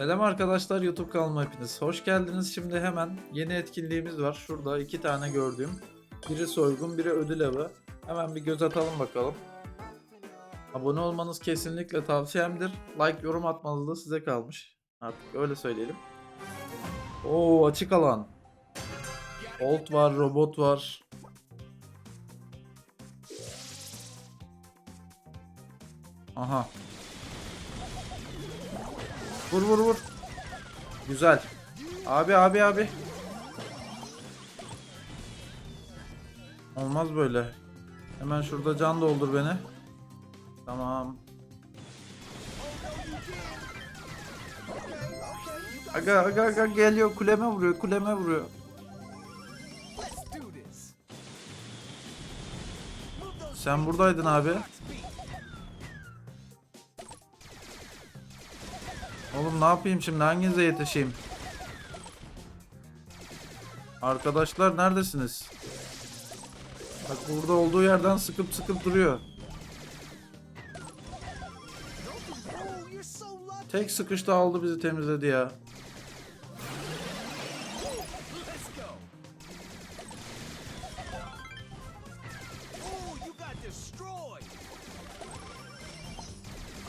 Selam arkadaşlar YouTube kanalıma hepiniz. Hoş geldiniz. Şimdi hemen yeni etkinliğimiz var. Şurada iki tane gördüğüm. Biri soygun, biri ödül avı. Hemen bir göz atalım bakalım. Abone olmanız kesinlikle tavsiyemdir. Like, yorum atmanız da size kalmış. Artık öyle söyleyelim. Oo açık alan. Old var, robot var. Aha. Vur vur vur. Güzel. Abi abi abi. Olmaz böyle. Hemen şurada can doldur beni. Tamam. Aga aga aga geliyor kuleme vuruyor kuleme vuruyor. Sen buradaydın abi. Oğlum ne yapayım şimdi hanginize yetişeyim? Arkadaşlar neredesiniz? Bak burada olduğu yerden sıkıp sıkıp duruyor. Tek sıkışta aldı bizi temizledi ya.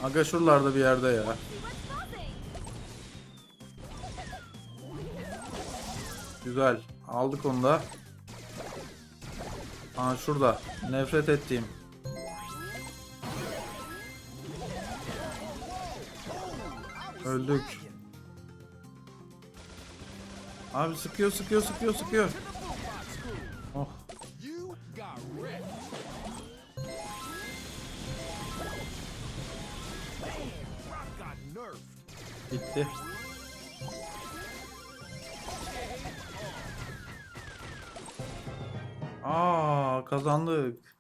Aga şuralarda bir yerde ya. Güzel. Aldık onu da. Aa şurada. Nefret ettiğim. Öldük. Abi sıkıyor sıkıyor sıkıyor sıkıyor. Oh. Bitti. Kazandık.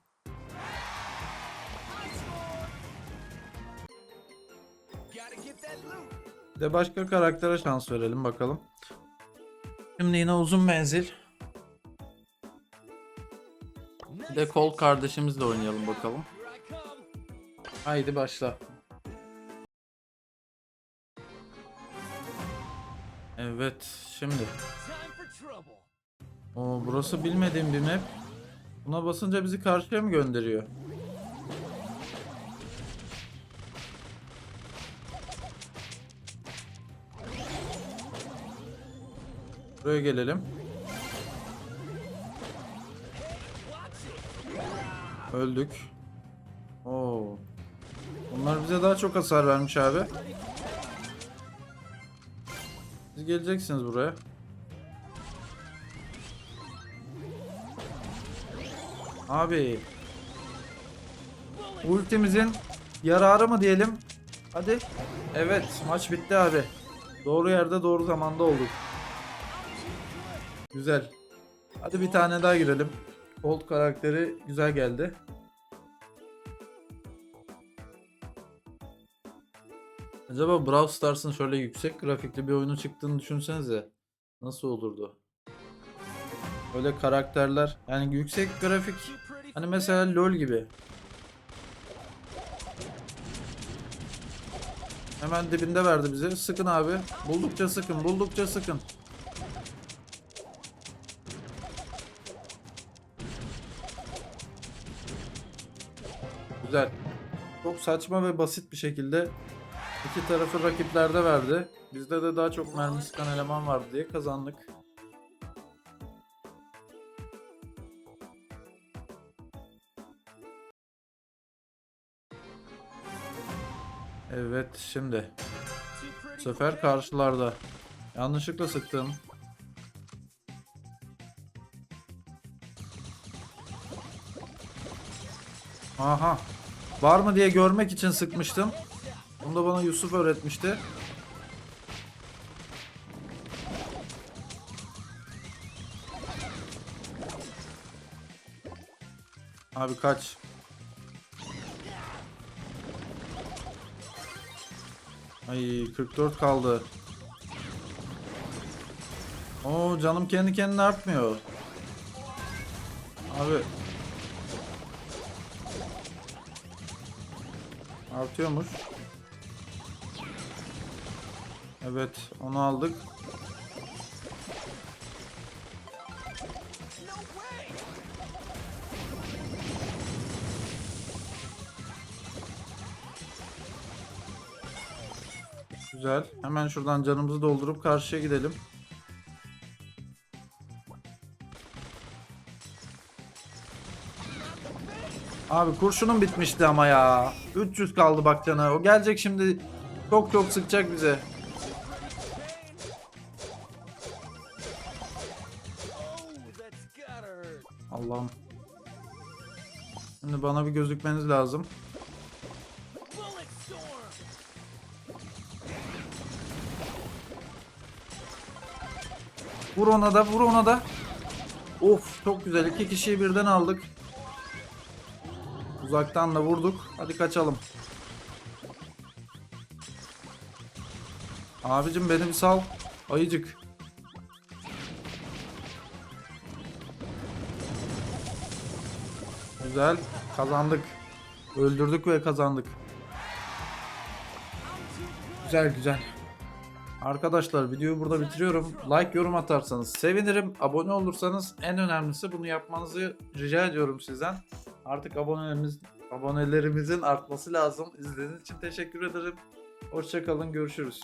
De başka karaktere şans verelim bakalım. Şimdi yine uzun menzil. De kol kardeşimizle oynayalım bakalım. Haydi başla. Evet şimdi. O burası bilmediğim bir map. Buna basınca bizi karşıya mı gönderiyor? Buraya gelelim. Öldük. Oo. Bunlar bize daha çok hasar vermiş abi. Siz geleceksiniz buraya. Abi. Ultimizin yararı mı diyelim? Hadi. Evet maç bitti abi. Doğru yerde doğru zamanda olduk. Güzel. Hadi bir tane daha girelim. Colt karakteri güzel geldi. Acaba Brawl Stars'ın şöyle yüksek grafikli bir oyunu çıktığını düşünsenize. Nasıl olurdu? Böyle karakterler yani yüksek grafik hani mesela LoL gibi. Hemen dibinde verdi bize. Sıkın abi. Buldukça sıkın, buldukça sıkın. Güzel. Çok saçma ve basit bir şekilde iki tarafı rakiplerde verdi. Bizde de daha çok mermi sıkan eleman vardı diye kazandık. Evet şimdi. Bu sefer karşılarda. Yanlışlıkla sıktım. Aha. Var mı diye görmek için sıkmıştım. Bunu da bana Yusuf öğretmişti. Abi kaç. Ay 44 kaldı. Oo canım kendi kendine artmıyor. Abi. Artıyormuş. Evet onu aldık. Güzel. Hemen şuradan canımızı doldurup karşıya gidelim. Abi kurşunum bitmişti ama ya. 300 kaldı bak cana. O gelecek şimdi. Çok çok sıkacak bize. Allah'ım. Şimdi bana bir gözükmeniz lazım. Vur ona da, vur ona da. Of, çok güzel. İki kişiyi birden aldık. Uzaktan da vurduk. Hadi kaçalım. Abicim beni bir sal. Ayıcık. Güzel. Kazandık. Öldürdük ve kazandık. Güzel güzel. Arkadaşlar videoyu burada bitiriyorum. Like yorum atarsanız sevinirim. Abone olursanız en önemlisi bunu yapmanızı rica ediyorum sizden. Artık abonelerimiz abonelerimizin artması lazım. İzlediğiniz için teşekkür ederim. Hoşçakalın görüşürüz.